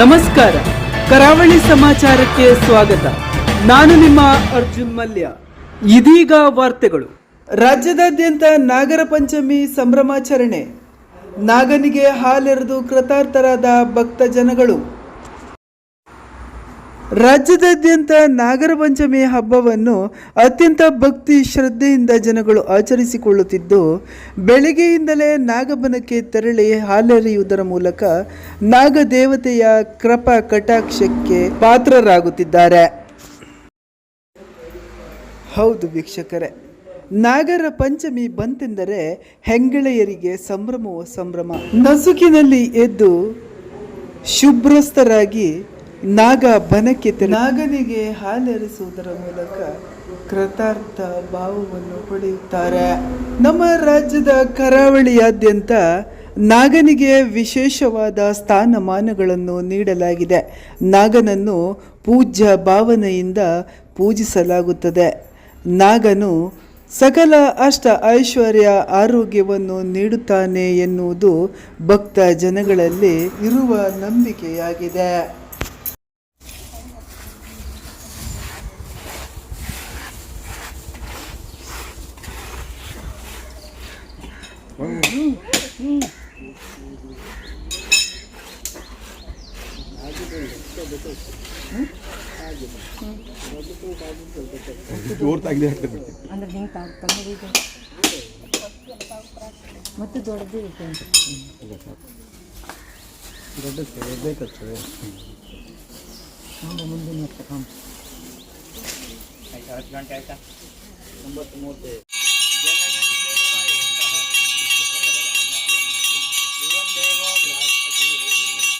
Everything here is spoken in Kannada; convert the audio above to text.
ನಮಸ್ಕಾರ. ಕರಾವಳಿ ಸಮಾಚಾರಕ್ಕೆ ಸ್ವಾಗತ. ನಾನು ನಿಮ್ಮ ಅರ್ಜುನ್ ಮಲ್ಯ. ಇದೀಗ ವಾರ್ತೆಗಳು. ರಾಜ್ಯದಾದ್ಯಂತ ನಾಗರ ಪಂಚಮಿ ಸಂಭ್ರಮಾಚರಣೆ. ನಾಗನಿಗೆ ಹಾಲೆರೆದು ಕೃತಾರ್ಥರಾದ ಭಕ್ತ ಜನಗಳು. ರಾಜ್ಯದಾದ್ಯಂತ ನಾಗರ ಪಂಚಮಿ ಹಬ್ಬವನ್ನು ಅತ್ಯಂತ ಭಕ್ತಿ ಶ್ರದ್ಧೆಯಿಂದ ಜನಗಳು ಆಚರಿಸಿಕೊಳ್ಳುತ್ತಿದ್ದು, ಬೆಳಗ್ಗೆಯಿಂದಲೇ ನಾಗಬನಕ್ಕೆ ತೆರಳಿ ಹಾಲೆರೆಯುವುದರ ಮೂಲಕ ನಾಗದೇವತೆಯ ಕೃಪಾ ಕಟಾಕ್ಷಕ್ಕೆ ಪಾತ್ರರಾಗುತ್ತಿದ್ದಾರೆ. ಹೌದು ವೀಕ್ಷಕರೇ, ನಾಗರ ಪಂಚಮಿ ಬಂತೆಂದರೆ ಹೆಂಗಳೆಯರಿಗೆ ಸಂಭ್ರಮವೋ ಸಂಭ್ರಮ. ನಸುಕಿನಲ್ಲಿ ಎದ್ದು ಶುಭ್ರಸ್ಥರಾಗಿ ನಾಗ ಬನಕ್ಕೆ ನಾಗನಿಗೆ ಹಾಲೆರಿಸುವುದರ ಮೂಲಕ ಕೃತಾರ್ಥ ಭಾವವನ್ನು ಪಡೆಯುತ್ತಾರೆ. ನಮ್ಮ ರಾಜ್ಯದ ಕರಾವಳಿಯಾದ್ಯಂತ ನಾಗನಿಗೆ ವಿಶೇಷವಾದ ಸ್ಥಾನಮಾನಗಳನ್ನು ನೀಡಲಾಗಿದೆ. ನಾಗನನ್ನು ಪೂಜ್ಯ ಭಾವನೆಯಿಂದ ಪೂಜಿಸಲಾಗುತ್ತದೆ. ನಾಗನು ಸಕಲ ಅಷ್ಟ ಐಶ್ವರ್ಯ ಆರೋಗ್ಯವನ್ನು ನೀಡುತ್ತಾನೆ ಎನ್ನುವುದು ಭಕ್ತ ಜನಗಳಲ್ಲಿ ಇರುವ ನಂಬಿಕೆಯಾಗಿದೆ. ಜೋರ್ ತಾಗಲಿ ಹಾಕ್ತಾರೆ ಅಂದ್ರೆ ಹಿಂಗೆ ತಾವು ತಗೊಂಡಿದ್ದು ಮತ್ತು ದೊಡ್ಡದು ಇದೆ ಮುಂದಿನ ವರ್ಷ ಕಾಮ್